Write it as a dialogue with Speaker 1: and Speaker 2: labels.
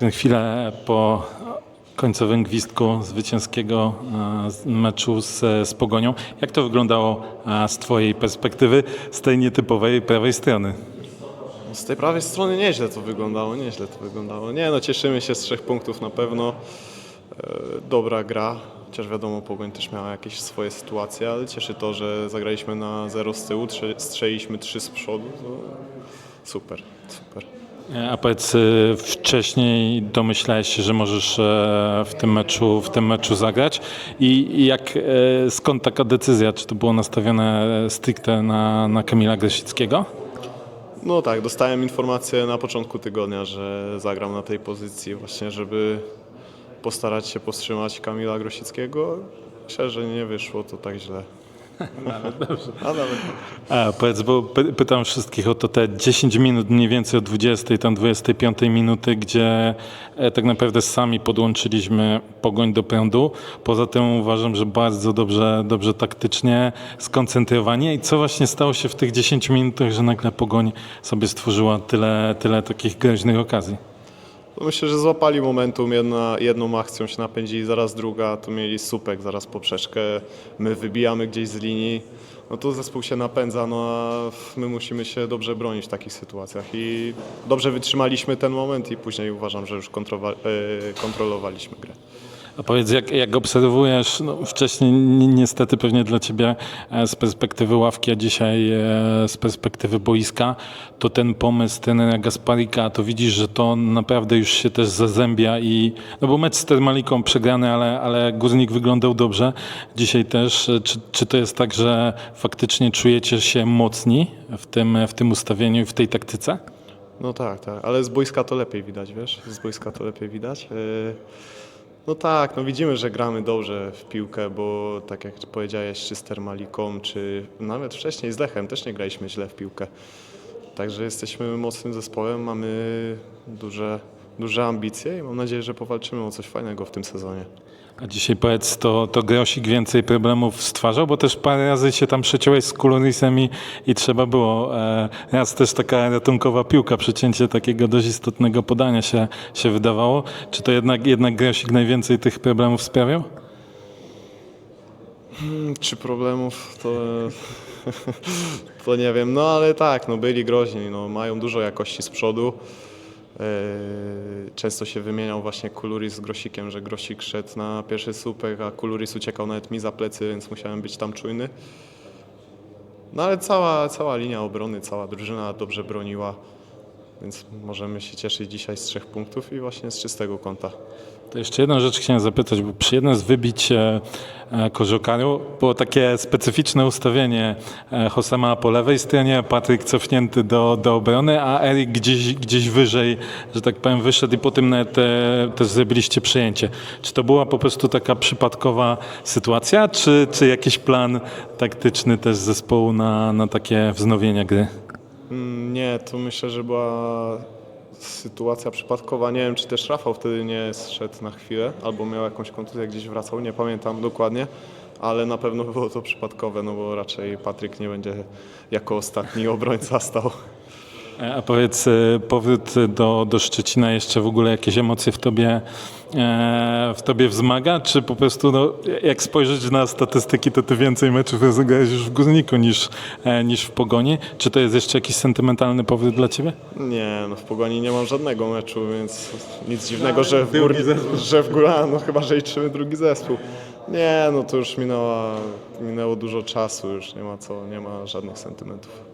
Speaker 1: Jesteśmy chwilę po końcowym gwizdku zwycięskiego e, meczu z, z Pogonią. Jak to wyglądało e, z Twojej perspektywy, z tej nietypowej prawej strony?
Speaker 2: Z tej prawej strony nieźle to wyglądało, nieźle to wyglądało. Nie no, cieszymy się z trzech punktów na pewno. E, Dobra gra, chociaż wiadomo, Pogoń też miała jakieś swoje sytuacje, ale cieszy to, że zagraliśmy na zero z tyłu, trze- strzeliśmy trzy z przodu. To super, super.
Speaker 1: E, A powiedz, e, wcześniej domyślałeś się, że możesz e, w tym meczu, w tym meczu zagrać i jak, skąd taka decyzja? Czy to było nastawione stricte na, na Kamila Grosickiego?
Speaker 2: No tak, dostałem informację na początku tygodnia, że zagram na tej pozycji właśnie, żeby postarać się powstrzymać Kamila Grosickiego. Myślę, że nie wyszło to tak źle. Nawet dobrze. A nawet
Speaker 1: A, powiedz, bo py, pytam wszystkich o to te 10 minut mniej więcej o 20, tam 25 minuty, gdzie e, tak naprawdę sami podłączyliśmy pogoń do prądu. Poza tym uważam, że bardzo dobrze, dobrze taktycznie skoncentrowanie. I co właśnie stało się w tych 10 minutach, że nagle pogoń sobie stworzyła tyle, tyle takich groźnych okazji?
Speaker 2: No Myślę, że złapali momentum, jedna, jedną akcją się napędzili, zaraz druga, to mieli supek, zaraz poprzeczkę, my wybijamy gdzieś z linii, no to zespół się napędza, no a my musimy się dobrze bronić w takich sytuacjach i dobrze wytrzymaliśmy ten moment i później uważam, że już e, kontrolowaliśmy grę.
Speaker 1: A powiedz, jak, jak obserwujesz, no wcześniej ni- niestety pewnie dla Ciebie e, z perspektywy ławki, a dzisiaj e, z perspektywy boiska, to ten pomysł trenera Gasparika, to widzisz, że to naprawdę już się też zazębia i, no bo mecz z Termaliką przegrany, ale, ale Górnik wyglądał dobrze. Dzisiaj też, e, czy, czy to jest tak, że faktycznie czujecie się mocni w tym, w tym ustawieniu i w tej taktyce?
Speaker 2: No tak, tak, ale z boiska to lepiej widać, wiesz, z boiska to lepiej widać. Yy, No tak, no widzimy, że gramy dobrze w piłkę, bo tak jak powiedziałeś, czy z Termaliką, czy nawet wcześniej z Lechem też nie graliśmy źle w piłkę. Także jesteśmy mocnym zespołem, mamy duże, duże ambicje i mam nadzieję, że powalczymy o coś fajnego w tym sezonie.
Speaker 1: A dzisiaj powiedz, to, to Grosik więcej problemów stwarzał, bo też parę razy się tam przeciąłeś z Kulurisem i, i trzeba było. E, raz też taka ratunkowa piłka, przecięcie takiego dość istotnego podania się, się wydawało. Czy to jednak, jednak Grosik najwięcej tych problemów sprawiał?
Speaker 2: Czy problemów, to, to nie wiem, no ale tak, no byli groźni, no, mają dużo jakości z przodu. Yy, Często się wymieniał właśnie Kuluris z Grosikiem, że Grosik szedł na pierwszy słupek, a Kuluris uciekał nawet mi za plecy, więc musiałem być tam czujny. No ale cała, cała linia obrony, cała drużyna dobrze broniła, więc możemy się cieszyć dzisiaj z trzech punktów i właśnie z czystego kąta.
Speaker 1: To jeszcze jedną rzecz chciałem zapytać, bo przy jednym z wybić e, e, Koziokaru było takie specyficzne ustawienie e, Hosema po lewej stronie, Patryk cofnięty do, do obrony, a Erik gdzieś, gdzieś wyżej, że tak powiem, wyszedł i po tym nawet też zrobiliście przyjęcie. Czy to była po prostu taka przypadkowa sytuacja, czy, czy jakiś plan taktyczny też zespołu na, na takie wznowienie gry?
Speaker 2: Mm, Nie, to myślę, że była sytuacja przypadkowa. Nie wiem, czy też Rafał wtedy nie zszedł na chwilę, albo miał jakąś kontuzję, gdzieś wracał, nie pamiętam dokładnie, ale na pewno było to przypadkowe, no bo raczej Patryk nie będzie jako ostatni obrońca stał.
Speaker 1: E, A powiedz, e, powrót do, do Szczecina jeszcze w ogóle jakieś emocje w tobie, e, w tobie wzmaga? Czy po prostu, no, jak spojrzeć na statystyki, to ty więcej meczów rozegrałeś już w Górniku niż, niż w Pogoni? Czy to jest jeszcze jakiś sentymentalny powrót dla ciebie?
Speaker 2: Nie, no w Pogoni nie mam żadnego meczu, więc nic dziwnego, że w, gór, że w górę, no chyba, że liczymy drugi zespół. Nie, no to już minęła, minęło dużo czasu, już nie ma co, nie ma żadnych sentymentów.